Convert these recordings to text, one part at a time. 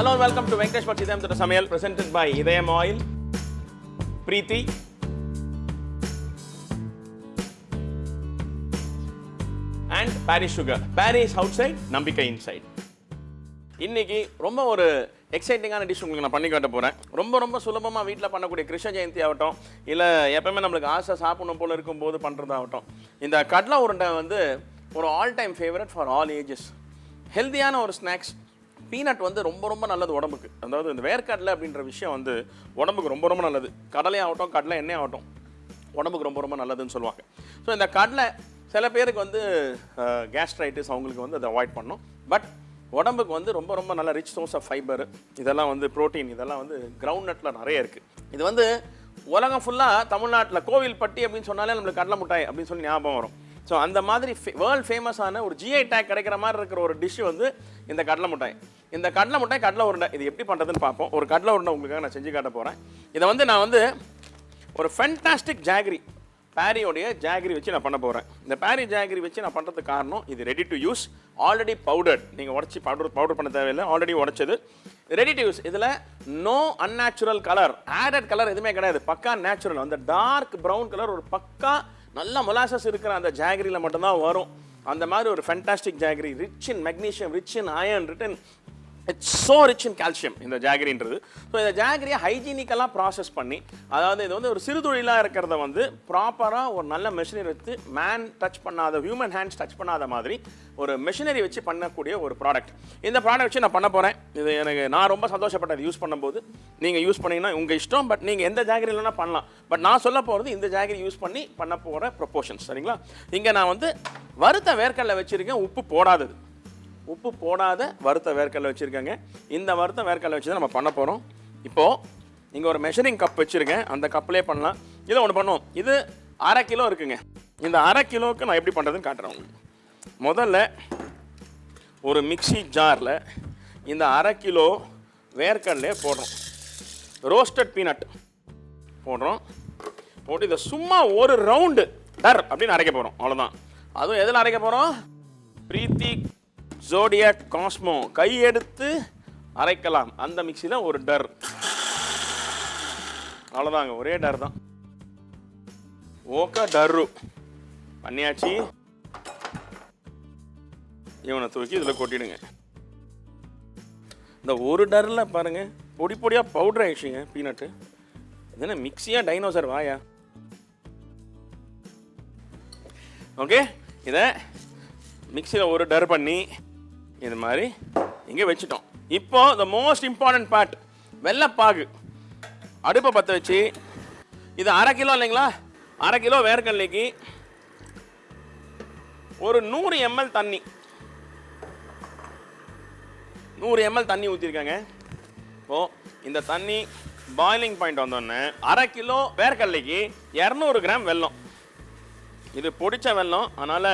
Hello welcome to Venkatesh to Venkatesh Pachidam சமையல் presented by Idhayam oil Preethi and Parrys sugar Parrys outside நம்பிக்கை inside இன்னைக்கு ரொம்ப ஒரு எக்ஸைட்டிங்கான dish உங்களுக்கு நான் பண்ணி காட்ட போகிறேன் ரொம்ப ரொம்ப சுலபமாக வீட்டில் பண்ணக்கூடிய கிருஷ்ண ஜெயந்தி ஆகட்டும் இல்லை எப்பவுமே நம்மளுக்கு ஆசை சாப்பிடணும் போல் இருக்கும்போது பண்ணுறதாகட்டும் இந்த கடலை உருண்டை வந்து ஒரு all time favourite for all ages ஹெல்த்தியான ஒரு ஸ்நாக்ஸ் பீனட் வந்து ரொம்ப ரொம்ப நல்லது உடம்புக்கு. அதாவது இந்த வேர்க்கடலை அப்படின்ற விஷயம் வந்து உடம்புக்கு ரொம்ப ரொம்ப நல்லது. கடலை ஆகட்டும் கடலை எண்ணெய் ஆகட்டும் உடம்புக்கு ரொம்ப ரொம்ப நல்லதுன்னு சொல்லுவாங்க. ஸோ இந்த கடலை சில பேருக்கு வந்து கேஸ்ட்ரைட்டிஸ் அவங்களுக்கு வந்து அதை அவாய்ட் பண்ணும். பட் உடம்புக்கு வந்து ரொம்ப ரொம்ப நல்ல ரிச் சோர்ஸ் ஆஃப் ஃபைபர் இதெல்லாம் வந்து புரோட்டீன் இதெல்லாம் வந்து கிரவுண்ட் நட்டில் நிறைய இருக்குது இது வந்து உலகம் ஃபுல்லாக தமிழ்நாட்டில் கோவில்பட்டி அப்படின்னு சொன்னாலே நம்மளுக்கு கடலை மிட்டாய் அப்படின்னு சொல்லி ஞாபகம் வரும். ஸோ அந்த மாதிரி வேர்ல்ட் ஃபேமஸான ஒரு ஜிஐ டேக் கிடைக்கிற மாதிரி இருக்கிற ஒரு டிஷ்ஷு வந்து இந்த கடலை மிட்டாய். இந்த கடலை முட்டை கடலை உருண்டை இது எப்படி பண்ணுறதுன்னு பார்ப்போம். ஒரு கடலை உருண்டை உங்களுக்காக நான் செஞ்சு காட்ட போகிறேன் இதை வந்து நான் வந்து ஒரு ஃபென்டாஸ்டிக் ஜாகரி பேரியோடைய ஜாகரி வச்சு நான் பண்ண போகிறேன் இந்த பேரி ஜாகரி வச்சு நான் பண்ணுறதுக்கு காரணம் இது ready to use already powdered நீங்கள் உடச்சி பவுடர் பவுடர் பண்ண தேவையில்லை ஆல்ரெடி உடச்சது. ரெடி டு யூஸ் இதில் no unnatural colour added colour எதுவுமே கிடையாது. பக்கா நேச்சுரல் அந்த டார்க் ப்ரௌன் கலர் ஒரு பக்கா நல்ல மொலாசஸ் இருக்கிற அந்த ஜாகரியில் மட்டும்தான் வரும். அந்த மாதிரி ஒரு fantastic jaggery rich in magnesium rich in iron written it's so rich in calcium இந்த ஜாகரின்றது. ஸோ இந்த ஜாகரியை ஹைஜீனிக்கெல்லாம் ப்ராசஸ் பண்ணி அதாவது இது வந்து ஒரு சிறு தொழிலாக இருக்கிறத வந்து ப்ராப்பராக ஒரு நல்ல மெஷினரி வச்சு மேன் டச் பண்ணாத ஹியூமன் ஹேண்ட்ஸ் டச் பண்ணாத மாதிரி ஒரு மெஷினரி வச்சு பண்ணக்கூடிய ஒரு ப்ராடக்ட் இந்த ப்ராடக்ட் வச்சு நான் பண்ண போகிறேன் இது எனக்கு நான் ரொம்ப சந்தோஷப்பட்டது யூஸ் பண்ணும்போது. நீங்கள் யூஸ் பண்ணிங்கன்னா உங்கள் இஷ்டம் பட் நீங்கள் எந்த ஜாகரி இல்லைனா பண்ணலாம். பட் நான் சொல்ல போகிறது இந்த ஜாகரி யூஸ் பண்ணி பண்ண போகிற ப்ரொப்போர்ஷன்ஸ் சரிங்களா? இங்கே நான் வந்து வறுத்த வேர்க்கடலை வச்சுருக்கேன் உப்பு போடாதது. உப்பு போடாத வறுத்த வேர்க்கடலை வச்சுருக்கேங்க. இந்த வறுத்த வேர்க்கடலை வச்சு தான் நம்ம பண்ண போகிறோம் இப்போது இங்கே ஒரு மெஷரிங் கப் வச்சுருக்கேன். அந்த கப்லேயே பண்ணலாம். இதை ஒன்று பண்ணுவோம். இது அரை கிலோ இருக்குங்க. இந்த அரை கிலோவுக்கு நான் எப்படி பண்ணுறதுன்னு காட்டுறேன் உங்களுக்கு. முதல்ல ஒரு மிக்ஸி ஜாரில் இந்த அரை கிலோ வேர்க்கடலையே போடுறோம். ரோஸ்டட் பீனட் போடுறோம். போட்டு இதை சும்மா ஒரு ரவுண்டு டர் அப்படின்னு அரைக்க போகிறோம் அவ்வளோதான் அதுவும் எதில் அரைக்க போகிறோம் பிரீத்தி ஜோடியாக் காஸ்மோ கையெடுத்து அரைக்கலாம். அந்த மிக்சியில் ஒரு டர். அவ்வளோதாங்க ஒரே டர் தான். ஓகா டர்ரு. பண்ணியாச்சு. இவனை தூக்கி இதில் கொட்டிடுங்க. இந்த ஒரு டரில் பாருங்கள் பொடி பொடியாக பவுடர் ஆயிடுச்சுங்க பீனட்டு என்ன மிக்சியா டைனோசர் வாயா? ஓகே இதை மிக்சியில் ஒரு டர் பண்ணி இது மாதிரி இங்கே வச்சுட்டோம். இப்போ த மோஸ்ட் இம்பார்ட்டன்ட் பார்ட் வெள்ளைப்பாகு. அடுப்பை பற்ற வச்சு இது அரை கிலோ இல்லைங்களா? அரை கிலோ வேர்க்கடலைக்கு ஒரு நூறு எம்எல் தண்ணி. நூறு எம்எல் தண்ணி ஊற்றிருக்காங்க இப்போது இந்த தண்ணி பாயிலிங் பாயிண்ட் வந்தோடனே அரை கிலோ வேர்க்கடலைக்கு இரநூறு கிராம் வெல்லம். இது பொடித்த வெல்லம் அதனால்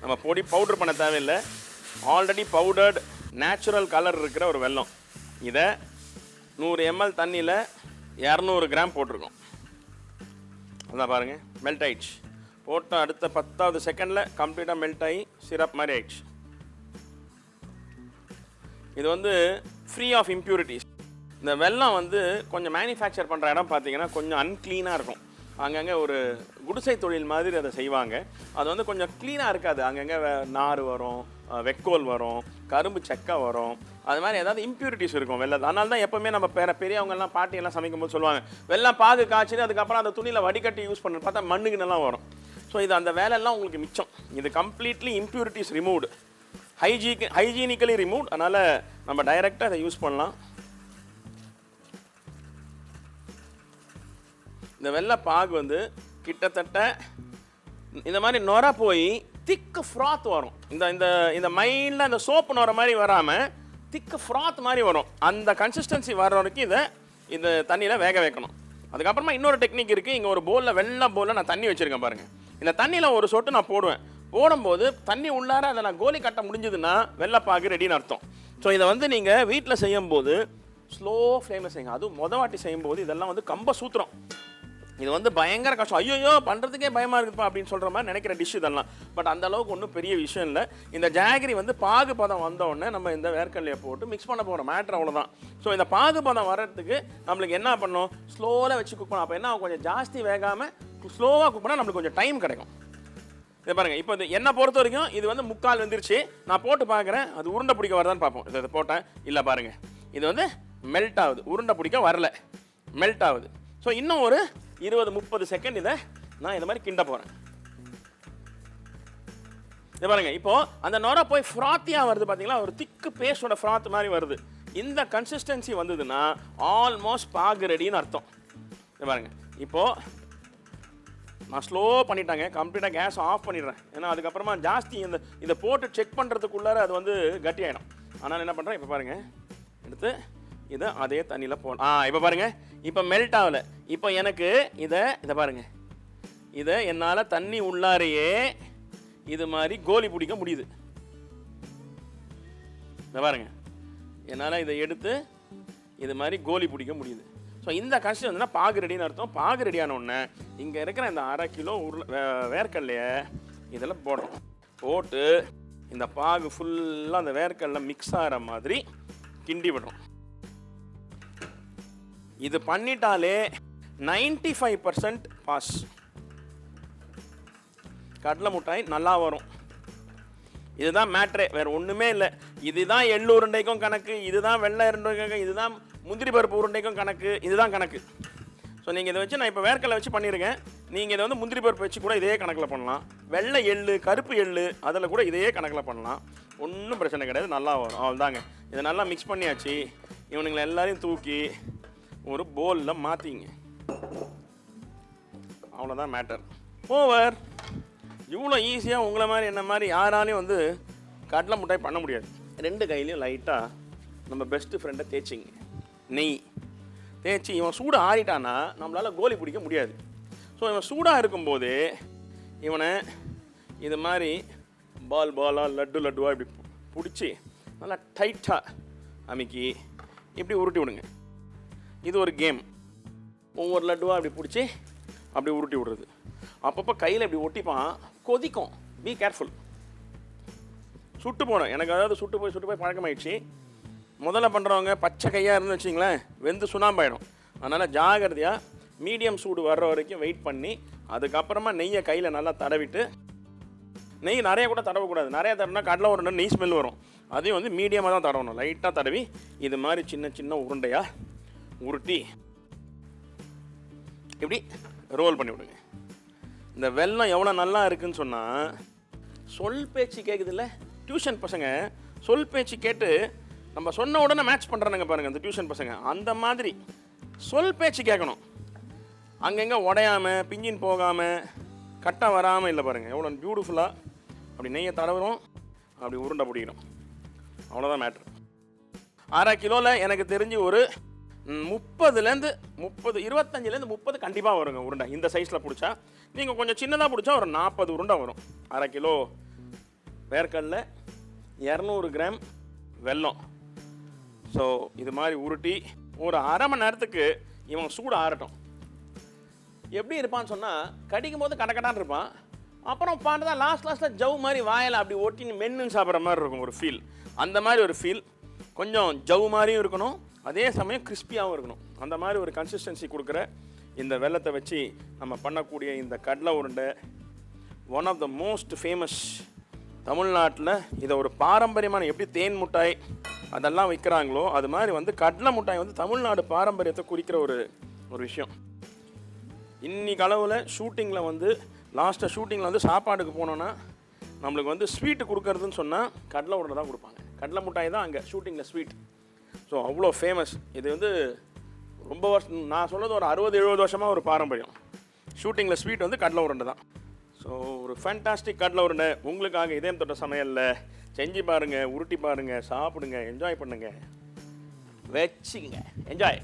நம்ம பொடி பவுடர் பண்ண தேவையில்லை. ஆல்ரெடி பவுடர்டு நேச்சுரல் கலர் இருக்கிற ஒரு வெல்லம். இதை நூறு எம்எல் தண்ணியில் இரநூறு கிராம் போட்டிருக்கோம். அதான் பாருங்கள் மெல்ட் ஆயிடுச்சு. போட்ட அடுத்த பத்தாவது செகண்டில் கம்ப்ளீட்டாக மெல்ட் ஆகி சிரப் மாதிரி ஆயிடுச்சு. இது வந்து ஃப்ரீ ஆஃப் இம்ப்யூரிட்டிஸ் இந்த வெல்லம் வந்து கொஞ்சம் மேனுஃபேக்சர் பண்ணுற இடம் பார்த்தீங்கன்னா கொஞ்சம் அன்க்ளீனாக இருக்கும். அங்கங்கே ஒரு குடிசை தொழில் மாதிரி அதை செய்வாங்க. அது வந்து கொஞ்சம் க்ளீனாக இருக்காது. அங்கங்கே நார் வரும் வெக்கோல் வரும் கரும்பு செக்கை வரும். அது மாதிரி ஏதாவது இம்ப்யூரிட்டிஸ் இருக்கும் வெள்ளம் அதனால தான் எப்போவுமே நம்ம பெற பெரியவங்கெல்லாம் பாட்டியெல்லாம் சமைக்கும்போது சொல்லுவாங்க வெள்ளம் பாகு காய்ச்சிட்டு அதுக்கப்புறம் அந்த துணியில் வடிகட்டி யூஸ் பண்ண. பார்த்தா மண்ணுக்குன்னெல்லாம் வரும். ஸோ இது அந்த வேலையெல்லாம் உங்களுக்கு மிச்சம். இது கம்ப்ளீட்லி இம்ப்யூரிட்டிஸ் ரிமூவ்டு ஹைஜீக் ஹைஜீனிக்கலி ரிமூவ் அதனால் நம்ம டைரெக்டாக அதை யூஸ் பண்ணலாம். இந்த வெள்ளை பாகு வந்து கிட்டத்தட்ட இந்த மாதிரி நொர போய் திக்கு ஃப்ராத் வரும். இந்த இந்த இந்த மைண்டில் இந்த சோப்பு நொர மாதிரி வராமல் திக்கு ஃப்ராத் மாதிரி வரும். அந்த கன்சிஸ்டன்சி வர வரைக்கும் இதை இந்த தண்ணியில் வேக வைக்கணும். அதுக்கப்புறமா இன்னொரு டெக்னிக் இருக்குது இங்கே ஒரு பவுலில் வெள்ளை பவுலில் நான் தண்ணி வச்சுருக்கேன் பாருங்கள் இந்த தண்ணியில் ஒரு சொட்டு நான் போடுவேன். போடும்போது தண்ணி உள்ளார அதை நான் கோலி கட்ட முடிஞ்சதுன்னா வெள்ளைப்பாகு ரெடின்னு அர்த்தம். ஸோ இதை வந்து நீங்கள் வீட்டில் செய்யும்போது ஸ்லோ ஃப்ளேமில் செய்யுங்க. அதுவும் மொதல் வாட்டி செய்யும்போது இதெல்லாம் வந்து கம்ப சூத்திரம். இது வந்து பயங்கர கஷ்டம். ஐயோ பண்ணுறதுக்கே பயமாக இருக்குப்பா அப்படின்னு சொல்கிற மாதிரி நினைக்கிற டிஷ் இதெல்லாம். பட் அந்த அளவுக்கு ஒன்றும் பெரிய விஷயம் இல்லை. இந்த ஜாகரி வந்து பாகு பதம் வந்தோடனே நம்ம இந்த வேர்க்கடலையை போட்டு மிக்ஸ் பண்ண போகிற மேட்ரு அவ்வளோதான் ஸோ இந்த பாகு பதம் வர்றதுக்கு நம்மளுக்கு என்ன பண்ணணும்? ஸ்லோவில் வச்சு குக் பண்ணணும். அப்போ என்ன கொஞ்சம் ஜாஸ்தி வேகாமல் ஸ்லோவாக குக் பண்ணால் நம்மளுக்கு கொஞ்சம் டைம் கிடைக்கும். இதை பாருங்கள் இப்போ இது என்னை பொறுத்த வரைக்கும் இது வந்து முக்கால் வந்துருச்சு. நான் போட்டு பார்க்குறேன். அது உருண்டை பிடிக்க வருதான்னு பார்ப்போம். இதை இதை போட்டேன். இல்லை பாருங்கள் இது வந்து மெல்ட் ஆகுது. உருண்டை பிடிக்க வரல. மெல்ட் ஆகுது. ஸோ இன்னும் ஒரு இருபது முப்பது செகண்ட் இதை நான் இந்த மாதிரி கிண்ட போகிறேன் இது பாருங்க இப்போ அந்த நொரை போய் ஃப்ராத்தியாக வருது பார்த்தீங்களா ஒரு திக்கு பேஸ்டோட ஃப்ராத் மாதிரி வருது. இந்த கன்சிஸ்டன்சி வந்ததுன்னா ஆல்மோஸ்ட் பாகு ரெடின்னு அர்த்தம். இது பாருங்க இப்போ நான் ஸ்லோ பண்ணிட்டாங்க கம்ப்ளீட்டாக கேஸ் ஆஃப் பண்ணிடுறேன். ஏன்னா அதுக்கப்புறமா ஜாஸ்தி இந்த இதை போட்டு செக் பண்ணுறதுக்குள்ளார அது வந்து கட்டி ஆகிடும் ஆனால் என்ன பண்ணுறேன் இப்போ பாருங்கள் எடுத்து இதை அதே தண்ணியில் போ ஆ இப்போ பாருங்கள் இப்போ மெல்ட் ஆகலை. இப்போ எனக்கு இதை இதை பாருங்கள் இதை என்னால் தண்ணி உள்ளாரையே இது மாதிரி கோலி பிடிக்க முடியுது. இதை பாருங்க. என்னால் இதை எடுத்து இது மாதிரி கோலி பிடிக்க முடியுது. ஸோ இந்த கஷ்டம் வந்துன்னா பாகு ரெடின்னு அர்த்தம். பாகு ரெடியான உடனே இங்கே இருக்கிற இந்த அரை கிலோ உருளை வே- வேர்க்கடலையை இதெல்லாம் போடுறோம் போட்டு இந்த பாகு ஃபுல்லாக அந்த வேர்க்கடலை மிக்ஸ் ஆகிற மாதிரி கிண்டி விடுறோம் இது பண்ணிட்டாலே 95% ஃபைவ் பர்சன்ட் பாஸ் கடலை மிட்டாய் நல்லா வரும். இதுதான் மேட்ரே வேறு ஒன்றுமே இல்லை. இதுதான் எள்ளு உருண்டைக்கும் கணக்கு இதுதான் வெள்ளை உருண்டைக்கும் இதுதான் முந்திரி பருப்பு உருண்டைக்கும் கணக்கு இதுதான் கணக்கு. ஸோ நீங்கள் இதை வச்சு நான் இப்போ வேர்க்கடலை வச்சு பண்ணியிருக்கேன் நீங்கள் இதை வந்து முந்திரி பருப்பு வச்சு கூட இதே கணக்கில் பண்ணலாம். வெள்ளை எள்ளு கருப்பு எள்ளு அதில் கூட இதே கணக்கில் பண்ணலாம். ஒன்றும் பிரச்சனை கிடையாது நல்லா வரும். அவ்வளோதாங்க இதை நல்லா மிக்ஸ் பண்ணியாச்சு. இவனுங்களை எல்லாரையும் தூக்கி ஒரு போலில் மாற்றிங்க அவ்வளோதான் மேட்டர் ஓவர் இவ்வளோ ஈஸியாக உங்களை மாதிரி என்ன மாதிரி யாராலையும் வந்து கடலை மிட்டாய் பண்ண முடியாது. ரெண்டு கையிலையும் லைட்டாக நம்ம பெஸ்ட்டு ஃப்ரெண்டை தேய்ச்சிங்க. நெய். தேய்ச்சி இவன் சூடாக ஆறிட்டானா நம்மளால் கோலி பிடிக்க முடியாது. ஸோ இவன் சூடாக இருக்கும்போது இவனை இது மாதிரி பால் பாலாக லட்டு லட்டுவாக இப்படி பிடிச்சி நல்லா டைட்டாக அமைக்கி இப்படி உருட்டி விடுங்க. இது ஒரு கேம். ஒவ்வொரு லட்டுவாக அப்படி பிடிச்சி அப்படி உருட்டி விடுறது. அப்பப்போ கையில் இப்படி ஒட்டிப்பான் கொதிக்கும். பி கேர்ஃபுல் சுட்டு போனோம். எனக்கு அதாவது சுட்டு போய் சுட்டு போய் பழக்கமாயிடுச்சு. முதல்ல பண்ணுறவங்க பச்சை கையாக இருந்து வச்சிங்களேன் வெந்து சுண்ணாம்பாயிடும் அதனால் ஜாகிரதையாக மீடியம் சூடு வர்ற வரைக்கும் வெயிட் பண்ணி அதுக்கப்புறமா நெய்யை கையில் நல்லா தடவிட்டு நெய் நிறைய கூட தடவக்கூடாது. நிறைய தடவினா கடலை ஒரு நெய் ஸ்மெல் வரும். அதையும் வந்து மீடியமாக தான் தடவணும். லைட்டாக தடவி இது மாதிரி சின்ன சின்ன உருண்டையாக உருட்டி. இப்படி ரோல் பண்ணி விடுங்க. இந்த வெல்லம் எவ்வளோ நல்லா இருக்குன்னு சொன்னால் சொல் பேச்சு கேட்குதுல்ல டியூஷன் பசங்க சொல் பேச்சு கேட்டு நம்ம சொன்ன உடனே மேட்ச் பண்ணுறானுங்க பாருங்கள் அந்த டியூஷன் பசங்க. அந்த மாதிரி சொல் பேச்சு கேட்கணும். அங்கங்கே உடையாமல் பிஞ்சின் போகாமல் கட்டாக வராமல் இல்லை பாருங்கள் எவ்வளோ பியூட்டிஃபுல்லாக அப்படி நெய்யை தடவுறோம் அப்படி உருண்டை பிடிக்கணும். அவ்வளோதான் மேட்ரு அரை கிலோவில் எனக்கு தெரிஞ்சு ஒரு முப்பதுலேருந்து முப்பது இருபத்தஞ்சிலேருந்து முப்பது கண்டிப்பாக வருங்க உருண்டை. இந்த சைஸில் பிடிச்சா. நீங்கள் கொஞ்சம் சின்னதாக பிடிச்சா ஒரு நாற்பது உருண்டை வரும். அரை கிலோ வேர்க்கடல இரநூறு கிராம் வெல்லம். ஸோ இது மாதிரி உருட்டி ஒரு அரை மணி நேரத்துக்கு இவன் சூடு ஆறட்டும். எப்படி இருப்பான்னு சொன்னால் கடிக்கும் போது கடக்கடான்னு இருப்பான். அப்புறம் பார்த்தா லாஸ்ட் லாஸ்ட்டில் ஜவ் மாதிரி வாயில் அப்படி ஒட்டின்னு மென்னு சாப்பிட்ற மாதிரி இருக்கும் ஒரு ஃபீல் அந்த மாதிரி ஒரு ஃபீல் கொஞ்சம் ஜவ் மாதிரியும் இருக்கணும். அதே சமயம் கிறிஸ்பியாகவும் இருக்கணும். அந்த மாதிரி ஒரு கன்சிஸ்டன்சி கொடுக்குற இந்த வெள்ளத்தை வச்சு நம்ம பண்ணக்கூடிய இந்த கடலை உருண்டை one of the most famous தமிழ்நாட்டில் இதை ஒரு பாரம்பரியமான எப்படி தேன் முட்டாய் அதெல்லாம் விற்கிறாங்களோ அது மாதிரி வந்து கடலை முட்டாய் வந்து தமிழ்நாடு பாரம்பரியத்தை குறிக்கிற ஒரு ஒரு விஷயம். இன்னைக்கு அளவில் ஷூட்டிங்கில் வந்து லாஸ்ட்டாக ஷூட்டிங்கில் வந்து சாப்பாடுக்கு போனோன்னா நம்மளுக்கு வந்து ஸ்வீட்டு கொடுக்கறதுன்னு சொன்னால் கடலை உருண்டை தான் கொடுப்பாங்க. கடலை மிட்டாய் தான் அங்கே ஷூட்டிங்கில் ஸ்வீட் ஸோ அவ்வளோ ஃபேமஸ் இது வந்து ரொம்ப வருஷம் நான் சொன்னது ஒரு அறுபது எழுபது வருஷமாக ஒரு பாரம்பரியம். ஷூட்டிங்கில் ஸ்வீட் வந்து கடலை உருண்டை தான். ஸோ ஒரு ஃபேண்டாஸ்டிக் கடலை உருண்டை. உங்களுக்காக இதயம் தொட்ட சமையலில் செஞ்சு பாருங்கள் உருட்டி பாருங்கள் சாப்பிடுங்க என்ஜாய் பண்ணுங்கள் வச்சுக்கங்க. என்ஜாய்